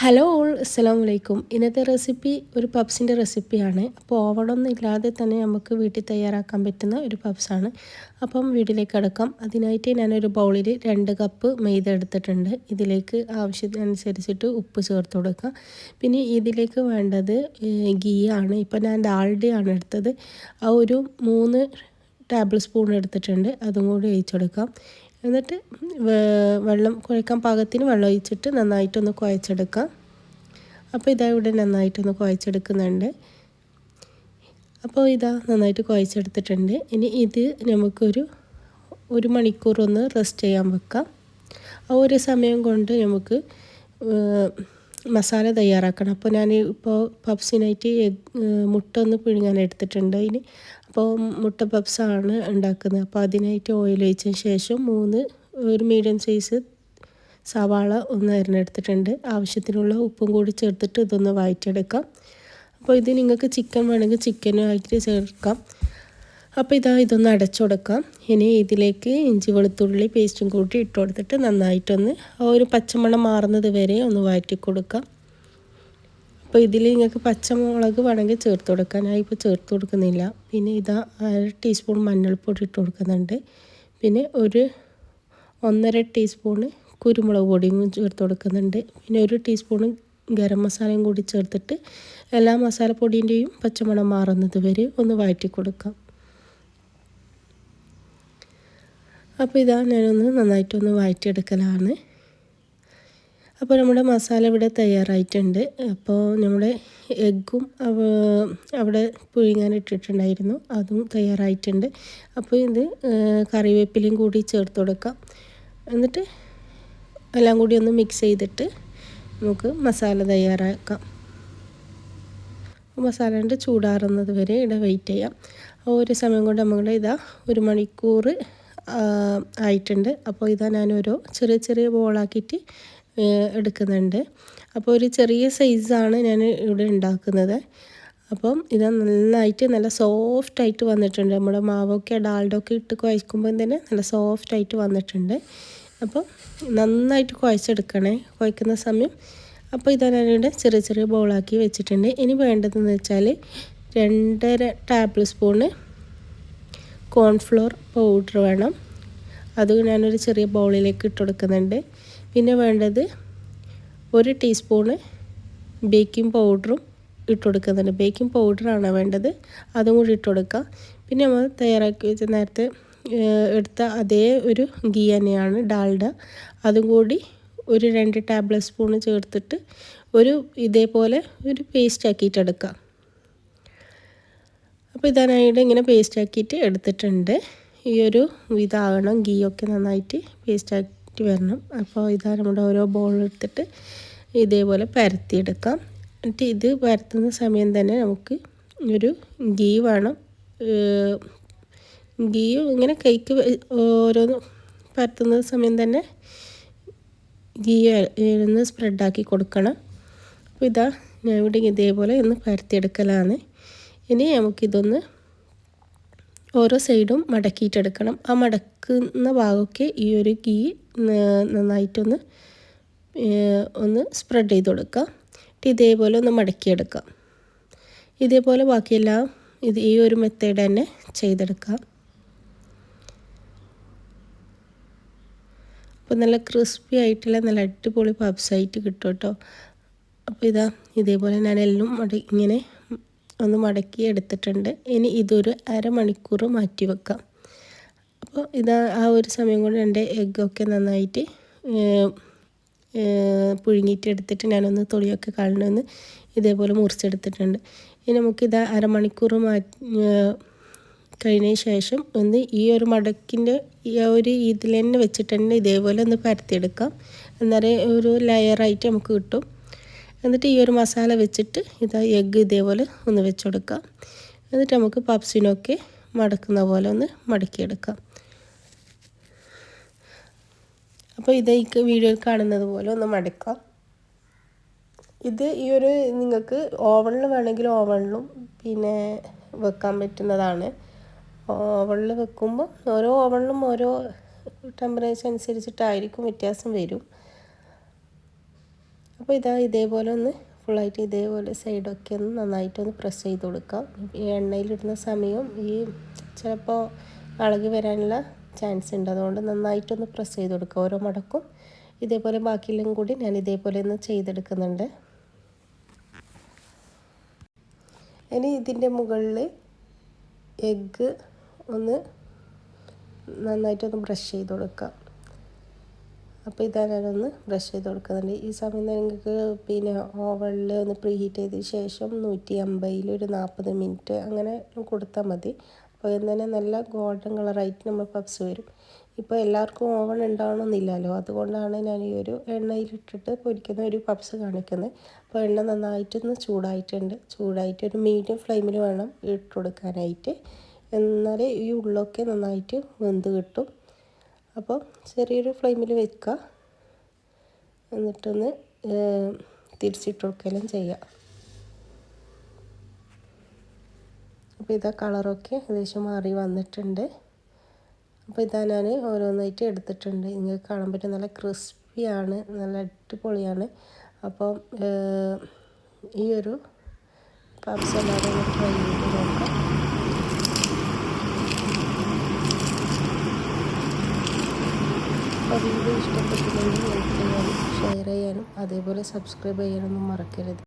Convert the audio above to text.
Hello all അസ്സാം വലൈക്കും ഇന്നത്തെ റെസിപ്പി ഒരു പബ്സിന്റെ റെസിപ്പിയാണ് അപ്പോൾ ഓവണൊന്നും ഇല്ലാതെ തന്നെ നമുക്ക് വീട്ടിൽ തയ്യാറാക്കാൻ പറ്റുന്ന ഒരു പബ്സാണ് അപ്പം വീട്ടിലേക്ക് അടക്കാം അതിനായിട്ട് ഞാനൊരു ബൗളിൽ രണ്ട് കപ്പ് മൈദ എടുത്തിട്ടുണ്ട്. ഇതിലേക്ക് ആവശ്യത്തിനനുസരിച്ചിട്ട് ഉപ്പ് ചേർത്ത് കൊടുക്കാം പിന്നെ ഇതിലേക്ക് വേണ്ടത് ഗീ ആണ്. ഇപ്പം ഞാൻ ഡാൾഡി ആണ് എടുത്തത്. ആ ഒരു മൂന്ന് ടേബിൾ സ്പൂൺ എടുത്തിട്ടുണ്ട്. അതും കൂടി ഒഴിച്ചെടുക്കാം. എന്നിട്ട് വെള്ളം കുഴക്കാൻ പാകത്തിന് വെള്ളം ഒഴിച്ചിട്ട് നന്നായിട്ടൊന്ന് കുഴച്ചെടുക്കാം. അപ്പോൾ ഇതാ ഇവിടെ നന്നായിട്ടൊന്ന് കുഴച്ചെടുക്കുന്നുണ്ട്. അപ്പോൾ ഇതാ നന്നായിട്ട് കുഴച്ചെടുത്തിട്ടുണ്ട്. ഇനി ഇത് നമുക്കൊരു ഒരു മണിക്കൂർ ഒന്ന് റെസ്റ്റ് ചെയ്യാൻ വെക്കാം. ആ ഒരു സമയം കൊണ്ട് നമുക്ക് മസാല തയ്യാറാക്കണം. അപ്പോൾ ഞാൻ ഇപ്പോൾ പപ്സിനായിട്ട് മുട്ട ഒന്ന് പിഴുങ്ങാൻ എടുത്തിട്ടുണ്ട് അതിന്. അപ്പോൾ മുട്ട പപ്സാണ് ഉണ്ടാക്കുന്നത്. അപ്പോൾ അതിനായിട്ട് ഓയിൽ ഒഴിച്ചതിന് ശേഷം മൂന്ന് ഒരു മീഡിയം സൈസ് സവാള ഒന്ന് അരിഞ്ഞെടുത്തിട്ടുണ്ട്. ആവശ്യത്തിനുള്ള ഉപ്പും കൂടി ചേർത്തിട്ട് ഇതൊന്ന് വഴറ്റിയെടുക്കാം. അപ്പോൾ ഇത് നിങ്ങൾക്ക് ചിക്കൻ വേണമെങ്കിൽ ചിക്കനായിട്ട് ചേർക്കാം. അപ്പോൾ ഇതാ ഇതൊന്ന് അടച്ചുകൊടുക്കാം ഇനി ഇതിലേക്ക് ഇഞ്ചി വെളുത്തുള്ളി പേസ്റ്റും കൂട്ടി ഇട്ട് കൊടുത്തിട്ട് നന്നായിട്ടൊന്ന് ആ ഒരു പച്ചമണം മാറുന്നത് വരെ ഒന്ന് വഴറ്റി കൊടുക്കാം. അപ്പോൾ ഇതിൽ നിങ്ങൾക്ക് പച്ചമുളക് വേണമെങ്കിൽ ചേർത്ത് കൊടുക്കാം. ഞാൻ ഇപ്പോൾ ചേർത്ത് കൊടുക്കുന്നില്ല. പിന്നെ ഇതാ അര ടീസ്പൂൺ മഞ്ഞൾപ്പൊടി ഇട്ട് കൊടുക്കുന്നുണ്ട്. പിന്നെ ഒരു ഒന്നര ടീസ്പൂണ് കുരുമുളക് പൊടിയും ചേർത്ത് കൊടുക്കുന്നുണ്ട്. പിന്നെ ഒരു ടീസ്പൂൺ ഗരം മസാലയും കൂടി ചേർത്തിട്ട് എല്ലാ മസാലപ്പൊടിന്റെയും പച്ചമണം മാറുന്നത് വരെ ഒന്ന് വഴറ്റി കൊടുക്കാം. അപ്പോൾ ഇതാ ഞാനൊന്ന് നന്നായിട്ടൊന്ന് വഴറ്റിയെടുക്കലാണ് അപ്പോൾ നമ്മുടെ മസാല ഇവിടെ തയ്യാറായിട്ടുണ്ട്. അപ്പോൾ നമ്മുടെ എഗ്ഗും അവിടെ പുഴുങ്ങാൻ ഇട്ടിട്ടുണ്ടായിരുന്നു. അതും തയ്യാറായിട്ടുണ്ട്. അപ്പോൾ ഇത് കറിവേപ്പിലയും കൂടി ചേർത്ത് കൊടുക്കാം. എന്നിട്ട് എല്ലാം കൂടി ഒന്ന് മിക്സ് ചെയ്തിട്ട് നമുക്ക് മസാല തയ്യാറാക്കാം. മസാലന്റെ ചൂടാറുന്നത് വരെ ഇവിടെ വെയിറ്റ് ചെയ്യാം. ഒരു സമയം കൊണ്ട് നമ്മൾ ഇതാ ഒരു മണിക്കൂർ ആയിട്ടുണ്ട്. അപ്പോൾ ഇതാ ഞാനൊരു ചെറിയ ചെറിയ ബോളാക്കിയിട്ട് എടുക്കുന്നുണ്ട്. അപ്പോൾ ഒരു ചെറിയ സൈസാണ് ഞാൻ ഇവിടെ ഉണ്ടാക്കുന്നത്. അപ്പം ഇത് നന്നായിട്ട് നല്ല സോഫ്റ്റായിട്ട് വന്നിട്ടുണ്ട്. നമ്മുടെ മാവൊക്കെ ഡാൾഡൊക്കെ ഇട്ട് കുഴക്കുമ്പോൾ തന്നെ നല്ല സോഫ്റ്റായിട്ട് വന്നിട്ടുണ്ട്. അപ്പം നന്നായിട്ട് കുഴച്ചെടുക്കണേ കുഴക്കുന്ന സമയം. അപ്പോൾ ഇതാ ഞാനിവിടെ ചെറിയ ചെറിയ ബോളാക്കി വെച്ചിട്ടുണ്ട്. ഇനി വേണ്ടതെന്ന് വെച്ചാൽ രണ്ടര ടേബിൾ സ്പൂണ് കോൺഫ്ലോർ പൗഡർ വേണം. അത് ഞാനൊരു ചെറിയ ബൗളിലേക്ക് ഇട്ട് കൊടുക്കുന്നുണ്ട്. പിന്നെ വേണ്ടത് ഒരു ടീസ്പൂണ് ബേക്കിംഗ് പൗഡറും ഇട്ട് കൊടുക്കുന്നുണ്ട്. ബേക്കിംഗ് പൗഡറാണ് വേണ്ടത്. അതും കൂടി ഇട്ട് കൊടുക്കുക. പിന്നെ നമ്മൾ തയ്യാറാക്കി വെച്ച നേരത്തെ എടുത്ത അതേ ഒരു ഗീ തന്നെയാണ് ഡാൽഡ. അതും കൂടി ഒരു രണ്ട് ടേബിൾ സ്പൂൺ ചേർത്തിട്ട് ഒരു ഇതേപോലെ ഒരു പേസ്റ്റ് ആക്കിയിട്ടെടുക്കാം അപ്പോൾ ഇതാനായിട്ട് ഇങ്ങനെ പേസ്റ്റ് ആക്കിയിട്ട് എടുത്തിട്ടുണ്ട്. ഈ ഒരു ഇതാകണം ഗീ ഒക്കെ നന്നായിട്ട് പേസ്റ്റ് ആക്കിയിട്ട് വരണം. അപ്പോൾ ഇതാ നമ്മുടെ ഓരോ ബോൾ എടുത്തിട്ട് ഇതേപോലെ പരത്തിയെടുക്കാം. എന്നിട്ട് ഇത് പരത്തുന്ന സമയം തന്നെ നമുക്ക് ഒരു ഗീ വേണം. ഗീ ഇങ്ങനെ കൈക്ക് ഓരോന്ന് പരത്തുന്ന സമയം തന്നെ ഗീ ഒന്ന് സ്പ്രെഡാക്കി കൊടുക്കണം. അപ്പോൾ ഇതാ ഞാൻ ഇവിടെ ഇതേപോലെ ഒന്ന് പരത്തിയെടുക്കലാണ്. ഇനി നമുക്കിതൊന്ന് ഓരോ സൈഡും മടക്കിയിട്ടെടുക്കണം. ആ മടക്കുന്ന ഭാഗമൊക്കെ ഈ ഒരു ഗീ നന്നായിട്ടൊന്ന് ഒന്ന് സ്പ്രെഡ് ചെയ്ത് കൊടുക്കുക. ഇതേപോലെ ഒന്ന് മടക്കിയെടുക്കാം ഇതേപോലെ ബാക്കിയെല്ലാം ഇത് ഈ ഒരു മെത്തേഡ് തന്നെ ചെയ്തെടുക്കാം അപ്പോൾ നല്ല ക്രിസ്പി ആയിട്ടുള്ള നല്ല അടിപൊളി പബ്സായിട്ട് കിട്ടും കേട്ടോ. അപ്പോൾ ഇതാ ഇതേപോലെ ഞാൻ എല്ലാം ഇങ്ങനെ ഒന്ന് മടക്കി എടുത്തിട്ടുണ്ട്. ഇനി ഇതൊരു അരമണിക്കൂർ മാറ്റി വെക്കാം. അപ്പോൾ ഇതാ ആ ഒരു സമയം കൊണ്ട് എന്റെ എഗ്ഗൊക്കെ നന്നായിട്ട് പുഴുങ്ങിയിട്ട് എടുത്തിട്ട് ഞാനൊന്ന് തൊളിയൊക്കെ കളഞ്ഞൊന്ന് ഇതേപോലെ മുറിച്ചെടുത്തിട്ടുണ്ട്. ഇനി നമുക്കിത് അരമണിക്കൂർ മാറ്റി കഴിഞ്ഞതിന് ശേഷം ഒന്ന് ഈ ഒരു മടക്കിന്റെ ഈ ഒരു ഇതിൽ തന്നെ വെച്ചിട്ട് തന്നെ ഇതേപോലെ ഒന്ന് പരത്തിയെടുക്കാം. എന്നാലേ ഒരു ലെയറായിട്ട് നമുക്ക് കിട്ടും. എന്നിട്ട് ഈ ഒരു മസാല വെച്ചിട്ട് ഇതാ എഗ്ഗ് ഇതേപോലെ ഒന്ന് വെച്ച് കൊടുക്കാം എന്നിട്ട് നമുക്ക് പപ്സിനൊക്കെ മടക്കുന്ന പോലെ ഒന്ന് മടക്കിയെടുക്കാം. അപ്പോൾ ഇത് ഈ വീഡിയോയിൽ കാണുന്നത് പോലെ ഒന്ന് മടക്കാം. ഇത് ഈ ഒരു നിങ്ങൾക്ക് ഓവണിൽ വേണമെങ്കിൽ ഓവണിലും പിന്നെ വെക്കാൻ പറ്റുന്നതാണ്. ഓവണിൽ വെക്കുമ്പോൾ ഓരോ ഓവണിലും ഓരോ ടെമ്പറേച്ചർ അനുസരിച്ചിട്ടായിരിക്കും വ്യത്യാസം വരും. അപ്പോൾ ഇതാ ഇതേപോലെ ഒന്ന് ഫുള്ളായിട്ട് ഇതേപോലെ സൈഡൊക്കെ ഒന്ന് നന്നായിട്ടൊന്ന് പ്രസ് ചെയ്ത് കൊടുക്കാം. ഈ എണ്ണയിലിടുന്ന സമയം ഈ ചിലപ്പോൾ ഇളകി വരാനുള്ള ചാൻസ് ഉണ്ട്. അതുകൊണ്ട് നന്നായിട്ടൊന്ന് പ്രസ് ചെയ്ത് കൊടുക്കുക ഓരോ മടക്കും. ഇതേപോലെ ബാക്കിയെല്ലാം കൂടി ഞാൻ ഇതേപോലെ ഒന്ന് ചെയ്തെടുക്കുന്നുണ്ട്. ഇനി ഇതിന്റെ മുകളിൽ എഗ്ഗ് ഒന്ന് നന്നായിട്ടൊന്ന് ബ്രഷ് ചെയ്ത് കൊടുക്കാം. അപ്പോൾ ഇതാ ഞാനൊന്ന് ബ്രഷ് ചെയ്ത് കൊടുക്കുന്നുണ്ട്. ഈ സമയം നിങ്ങൾക്ക് പിന്നെ ഓവനിൽ ഒന്ന് പ്രീ ഹീറ്റ് ചെയ്തതിന് ശേഷം നൂറ്റി അമ്പതിൽ ഒരു നാൽപ്പത് മിനിറ്റ് അങ്ങനെ കൊടുത്താൽ മതി. അപ്പോൾ തന്നെ നല്ല ഗോൾഡൻ കളറായിട്ട് നമ്മൾ പപ്സ് വരും. ഇപ്പോൾ എല്ലാവർക്കും ഓവൺ ഉണ്ടാവണമെന്നില്ലല്ലോ. അതുകൊണ്ടാണ് ഞാൻ ഈ ഒരു എണ്ണയിലിട്ടിട്ട് പൊരിക്കുന്ന ഒരു പപ്സ് കാണിക്കുന്നത്. അപ്പോൾ എണ്ണ നന്നായിട്ടൊന്ന് ചൂടായിട്ടുണ്ട്. ചൂടായിട്ട് ഒരു മീഡിയം ഫ്ലെയിമിൽ വേണം ഇട്ട് കൊടുക്കാനായിട്ട്. എന്നാലേ ഈ ഉള്ളൊക്കെ നന്നായിട്ട് വെന്ത് കിട്ടും. അപ്പോൾ ചെറിയൊരു ഫ്ലെയിമിൽ വെക്കുക. എന്നിട്ടൊന്ന് തിരിച്ചിട്ട് കൊടുക്കുകയെല്ലാം ചെയ്യുക അപ്പോൾ ഇതാ കളറൊക്കെ ഏകദേശം മാറി വന്നിട്ടുണ്ട്. അപ്പോൾ ഇതാ ഞാൻ ഓരോന്നായിട്ട് എടുത്തിട്ടുണ്ട്. നിങ്ങൾക്ക് കാണാൻ പറ്റും നല്ല ക്രിസ്പിയാണ് നല്ല അടിപൊളിയാണ്. അപ്പോൾ ഈ ഒരു പപ്സ് എല്ലാവരും ട്രൈ ചെയ്ത് നോക്കാം. അപ്പോൾ വീഡിയോ ലൈക്ക് ചെയ്യാനും ഷെയർ ചെയ്യാനും അതേപോലെ സബ്സ്ക്രൈബ് ചെയ്യാനൊന്നും മറക്കരുത്.